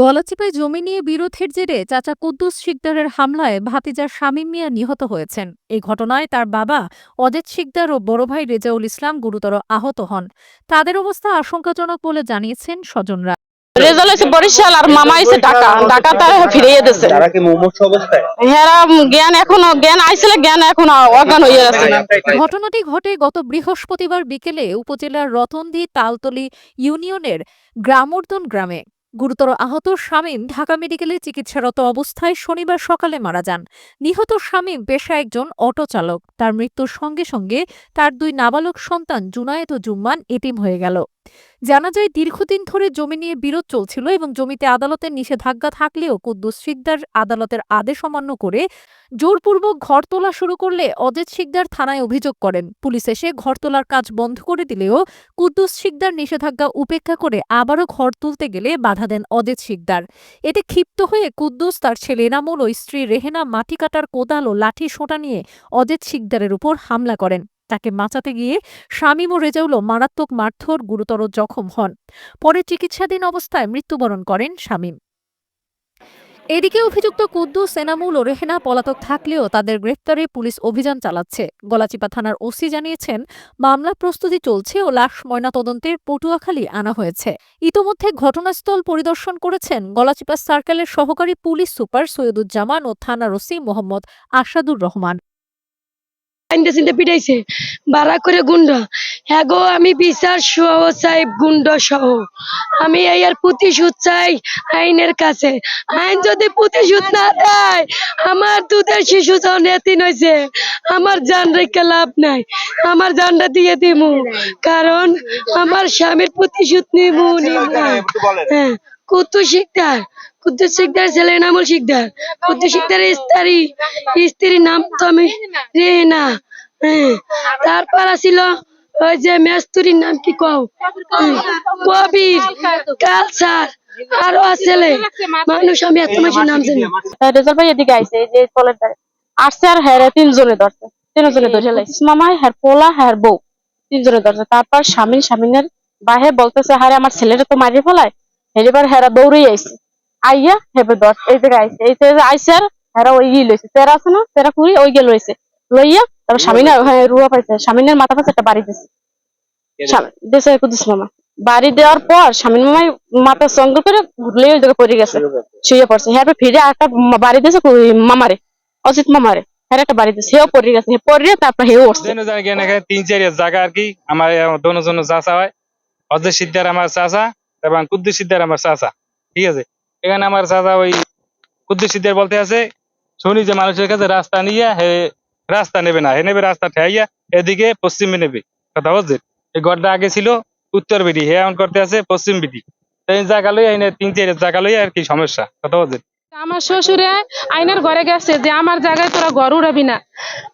গলাচিপায় জমি নিয়ে বিরোধের জেরে চাচা কুদ্দুস শিকদারের হামলায় ভাতিজা শামীম মিয়া নিহত হয়েছেন। এই ঘটনায় তার বাবা অজিত শিকদার ও বড় ভাই রেজাউল ইসলাম গুরুতর আহত হন। তাদের অবস্থা আশঙ্কাজনক বলে জানিয়েছেন স্বজনরা। হয়েছে বরিশাল আর মামা হয়েছে ঢাকা। ঢাকা তারা ফিরিয়ে দিয়েছে। হেরা জ্ঞান এখনও জ্ঞান আইছিল জ্ঞান এখনও অজ্ঞান হয়ে আছে ঘটনাটি ঘটে গত বৃহস্পতিবার বিকেলে উপজেলার রতনদী তালতলি ইউনিয়নের গ্রামোর্দন গ্রামে। গুরুতর আহত শামীম ঢাকা মেডিকেলে চিকিৎসারত অবস্থায় শনিবার সকালে মারা যান। নিহত শামীম পেশা একজন অটো চালক। তার মৃত্যুর সঙ্গে সঙ্গে তার দুই নাবালক সন্তান জুনায়েত ও জুম্মান এটিম হয়ে গেল। জানা যায়, দীর্ঘদিন ধরে জমি নিয়ে বিরোধ চলছিল এবং জমিতে আদালতের নিষেধাজ্ঞা থাকলেও কুদ্দুস শিকদার আদালতের আদেশ অমান্য করে জোরপূর্বক ঘর তোলা শুরু করলে অজিত শিকদার থানায় অভিযোগ করেন। পুলিশ এসে ঘর তোলার কাজ বন্ধ করে দিলেও কুদ্দুস শিকদার নিষেধাজ্ঞা উপেক্ষা করে আবারও ঘর তুলতে গেলে বাধা দেন অজিত শিকদার। এতে ক্ষিপ্ত হয়ে কুদ্দুস তার ছেলে এনামুল ও স্ত্রী রেহেনা মাটি কাটার কোদাল ও লাঠি সোঁটা নিয়ে অজিত শিকদারের উপর হামলা করেন। তাকে বাঁচাতে গিয়ে শামীম ও রেজাউলও মারাত্মক মারধর গুরুতর জখম হন। পরে চিকিৎসাধীন অবস্থায় মৃত্যুবরণ করেন শামীম এদিকে অভিযুক্ত কুদ্দুস, এনামুল ও রেহেনা পলাতক থাকলেও তাদের গ্রেফতারে পুলিশ অভিযান চালাচ্ছে। গলাচিপা থানার ওসি জানিয়েছেন, মামলা প্রস্তুতি চলছে ও লাশ ময়নাতদন্তের পটুয়াখালী আনা হয়েছে। ইতোমধ্যে ঘটনাস্থল পরিদর্শন করেছেন গলাচিপা সার্কেলের সহকারী পুলিশ সুপার সৈয়দুজ্জামান ও থানার ওসি মোহাম্মদ আসাদুর রহমান। আইনটা চিনতে পিটাইছে। বাড়া করে গুন্ডা হ্যাঁ গো আমি বিচার সহ চাই গুন্ড সহ। আমি এই আর প্রতিশোধ চাই আইনের কাছে। আইন যদি প্রতিশোধ না দেয় আমার দুধের শিশু যখন এতিন হয়েছে আমার জান রেখে লাভ নাই। আমার জানটা দিয়ে দিমু। কারণ আমার স্বামীর প্রতিশোধ নিমু নিমু হ্যাঁ কুতু শিকদার। কুদ্দুস শিকদার ছেলে নামুল শিকদার। কুদ্দুস শিকদারের স্ত্রী স্ত্রীর নাম তো আমি রেনা হ্যাঁ তারপর আসিল ওই যে মেস্তুরির নাম কি কও? হ্যাঁ, কবির কালসার আরও ছেলে। মানুষ আমি এত মানুষের নাম জানি রেজাল্ট ভাই এদিকে আইছে এই যে কলের ধারে। আসছে আর হ্যাঁ তিনজনে ধরছে তিনজনে ধরে লাইছে। মামা হ্যার পোলা হ্যার বউ তিনজনে ধরছে। তারপর স্বামীন স্বামীনের বাহে বলতেছে হারে আমার ছেলেটা তো মারিয়ে ফেলায়? এবার হেরা দৌড়েই আইছে। আইয়া হেবে ধর এই জায়গায় এই জায়গায় আইছে আর হেরা ওই লইছে। তেরা আছে না? তেরা কুড়ি ওই গিয়ে লইছে। লইয়া তারপর স্বামীনের হ্যাঁ রুয়া পাইছে। স্বামীনের মাথা কাছে একটা বাড়ি দিছে। দেশে কুদিস মামা। বাড়ি দেওয়ার পর স্বামীন মামাই মাথা সঙ্গে করে ঘুরলে ওই জায়গায় পড়ে গেছে। শুয়ে পড়ছে। হ্যাঁ ফিরে একটা বাড়ি দিয়েছে মামারে। অজিত মামারে। হ্যাঁ একটা বাড়ি দিয়েছে হেও পড়ে গেছে। পড়ে তারপর হেও উঠছে। তিন চার জায়গা আর কি আমার দোনো জন চাষা হয়। অজয় সিদ্ধার আমার চাষা এবং কুদ্দুস সিদ্ধার আমার চাষা ঠিক আছে? এখানে আমার চাচা ওই কুদ্দুস সিদ্ধার বলতে আছে, শুনি যে মানুষের কাছে রাস্তা নিয়ে হে রাস্তা নেবে না। হে নেবে, রাস্তা ঠেয়াইয়া এদিকে পশ্চিমে নেবে। কথা বুঝছেন? এই গড়টা আগে ছিল উত্তর বিধি হে এমন করতে আছে পশ্চিম বিধি জায়গা লই এনে তিন চার জায়গা লই আর কি সমস্যা। কথা বুঝছেন? আমার শ্বশুরে আইনের ঘরে গেছে যে আমার জায়গায় তোরা ঘর উড়াবি না।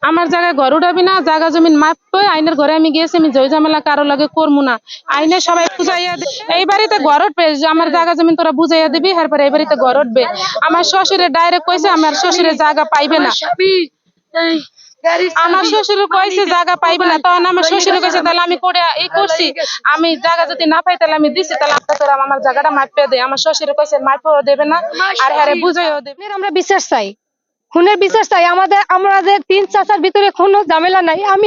আমার জায়গায় ঘর উড়াবি না, জায়গা জমিন মাপবে আইনের ঘরে আমি গিয়েছি, আমি জয় ঝামেলা কারও লাগে করব না। আইনে সবাই বুঝাইয়া এই বাড়িতে ঘর উঠবে আমার জায়গা জমিন তোরা বুঝাইয়া দিবি এরপরে এই বাড়িতে ঘর উঠবে। আমার শ্বশুরে ডাইরেক্ট কইছে, আমার শ্বশুরে জায়গা পাইবে না। আমার শ্বশুর কয়েছে জায়গা পাইবে না তখন আমার শ্বশুর কয়েছে তাহলে আমি করে এই করছি। আমি জায়গা যদি না পাই তাহলে আমি দিছি তাহলে আপনাদের আমার জায়গাটা মাপে দেয়। আমার শ্বশুর কয়েছে মাপেও দেবে না আর হ্যাঁ বুঝাইও দেবে আমরা বিচার চাই। খুনের বিচার চাই। আমাদের আমাদের তিন চাচার ভিতরে কোনো ঝামেলা নাই। আমি